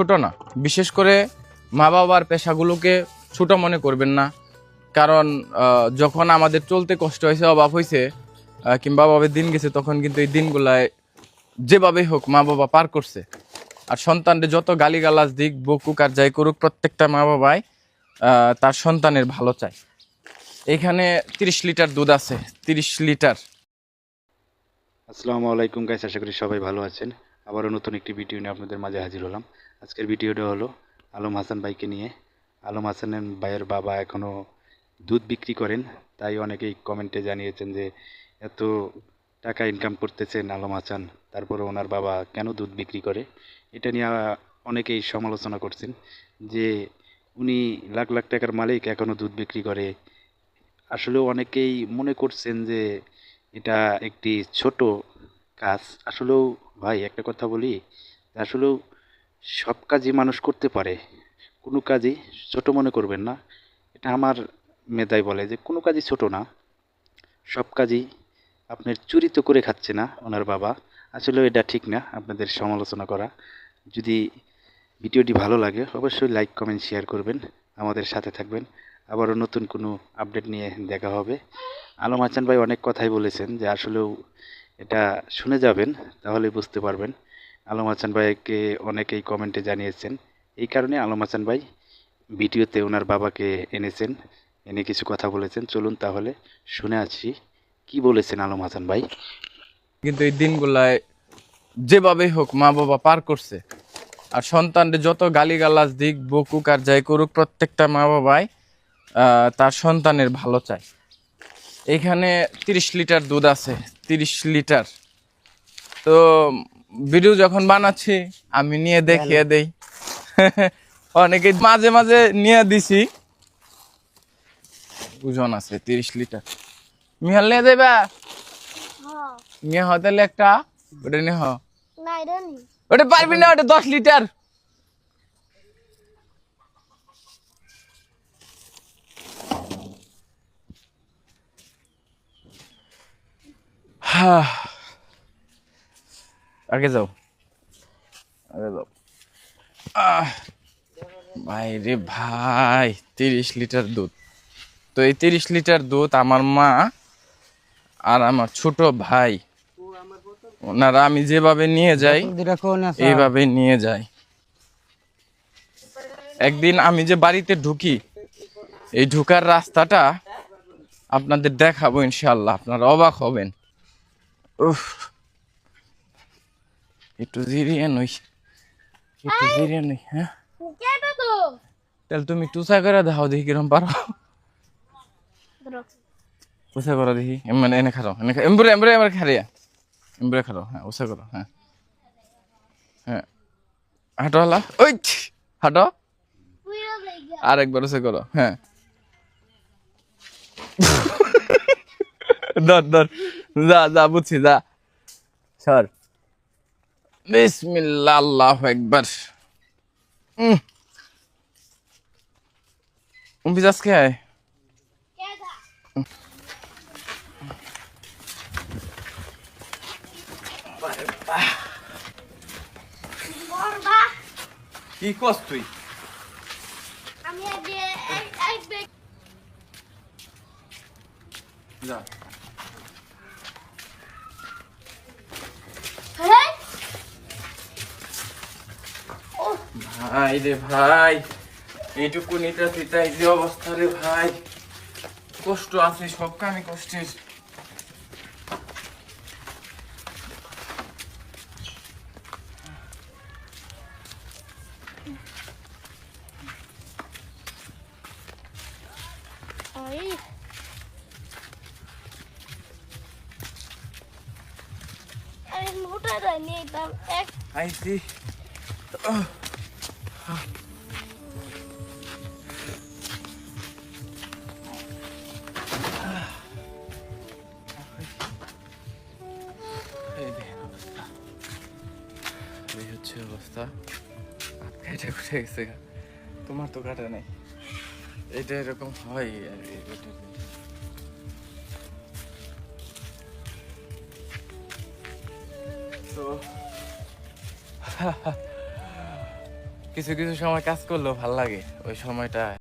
ছোট না। বিশেষ করে মা বাবার পেশাগুলোকে ছোট মনে করবেন না। কারণ যখন আমাদের চলতে কষ্ট হয়েছে, অভাব হয়েছে কিংবা অভাবের দিন গেছে, তখন কিন্তু এই দিনগুলায় যেভাবেই হোক মা বাবা পার করছে। আর সন্তানদের যত গালিগালাজ দিক বকুক আর যাই করুক, প্রত্যেকটা মা বাবাই তার সন্তানের ভালো চায়। এখানে তিরিশ লিটার দুধ আছে, তিরিশ লিটার। আসসালামু আলাইকুম গাইস, আশা করি সবাই ভালো আছেন। আবারও নতুন একটি ভিডিও নিয়ে আপনাদের মাঝে হাজির হলাম। আজকের ভিডিওটা হলো আলম হাসান ভাইকে নিয়ে। আলম হাসানের ভাইয়ের বাবা এখনও দুধ বিক্রি করেন, তাই অনেকেই কমেন্টে জানিয়েছেন যে এত টাকা ইনকাম করতেছেন আলম হাসান, তারপরে ওনার বাবা কেন দুধ বিক্রি করে? এটা নিয়ে অনেকেই সমালোচনা করছেন যে উনি লাখ লাখ টাকার মালিক এখনও দুধ বিক্রি করে। আসলেও অনেকেই মনে করছেন যে এটা একটি ছোট কাজ আসলেও, ভাই, একটা কথা বলি, আসলেও সব কাজই মানুষ করতে পারে। কোনো কাজই ছোট মনে করবেন না। এটা আমার মেধাই বলে যে, কোনো কাজই ছোট না। সব কাজই আপনার চুরি তো করে খাচ্ছে না ওনার বাবা। আসলেও এটা ঠিক না আপনাদের সমালোচনা করা। যদি ভিডিওটি ভালো লাগে, অবশ্যই লাইক, কমেন্ট, শেয়ার করবেন। আমাদের সাথে থাকবেন। আবারও নতুন কোনো আপডেট নিয়ে দেখা হবে। আলম হাসান ভাই অনেক কথাই বলেছেন যে, আসলেও এটা শুনে যাবেন তাহলে বুঝতে পারবেন। আলম হাসান ভাইকে অনেকেই কমেন্টে জানিয়েছেন, এই কারণে আলম হাসান ভাই ভিডিওতে ওনার বাবাকে এনেছেন, এনে কিছু কথা বলেছেন। চলুন তাহলে শুনে আসি, কি বলেছেন আলম হাসান ভাই? কিন্তু এই দিনগুলায় যেভাবে হোক মা বাবা পার করছে, আর সন্তানদের যত গালিগালাজ দিক, বকুক আর যাই করুক, প্রত্যেকটা মা বাবাই তার সন্তানের ভালো চায়। এখানে তিরিশ লিটার দুধ আছে তিরিশ লিটার। তো ভিডিও যখন বানাচ্ছি আমি নিয়ে দেখিয়ে দেই। অনেকে মাঝে মাঝে নিয়ে দিছি। ওজন আছে তিরিশ লিটার। মিহাল নিয়ে যাইবা? হ্যাঁ। নিয়ে হ তাহলে একটা। ওটা নিয়ে হ। ওটা পারবি না ওটা দশ লিটার। আগে যাও। আগে যাও। ভাই রে ভাই, তিরিশ লিটার দুধ। তো এই তিরিশ লিটার দুধ আমার মা আর আমার ছোট ভাই, ওনারা আমি যেভাবে নিয়ে যাই, এইভাবে নিয়ে যাই। একদিন আমি যে বাড়িতে ঢুকি, এই ঢুকার রাস্তাটা আপনাদের দেখাবো ইনশাল্লাহ আপনারা অবাক হবেন। একটু জিরিয়ে নই। একটু জিরিয়ে নই হ্যাঁ? তাহলে তুমি টুসা করে দেখাও দেখি কিরম পারো। উষা করো দেখি। মানে এনে খারো এনে এমব্রে এমব্রে এবার খারিয়া এমব্রে খারো হ্যাঁ উষা করো হ্যাঁ। হ্যাঁ। হাঁটো হলা। ওই হাঁটো। পুইরা যাইগা আর একবার উষা করো হ্যাঁ। ধর ধর। যা যা বুঝছি যা। সর। বিসমিল্লাহ আল্লাহ একবার উম। বিজাস কে আয়। কি কস তুই? আমি আগে এক এক বেগ যা হ্যাঁ ভাই রে ভাই এইটুকু নিতে তুই তাই যে অবস্থা রে ভাই। কষ্ট আছে সব কামে কষ্টের। মোটাটা হচ্ছে অবস্থা হাত কাটা উঠে গেছে গা। তোমার তো কাটা নেই এটা এরকম হয় আর এই রোদের দিনে। তো কিছু কিছু সময় কাজ করলেও ভালো লাগে ওই সময়টা।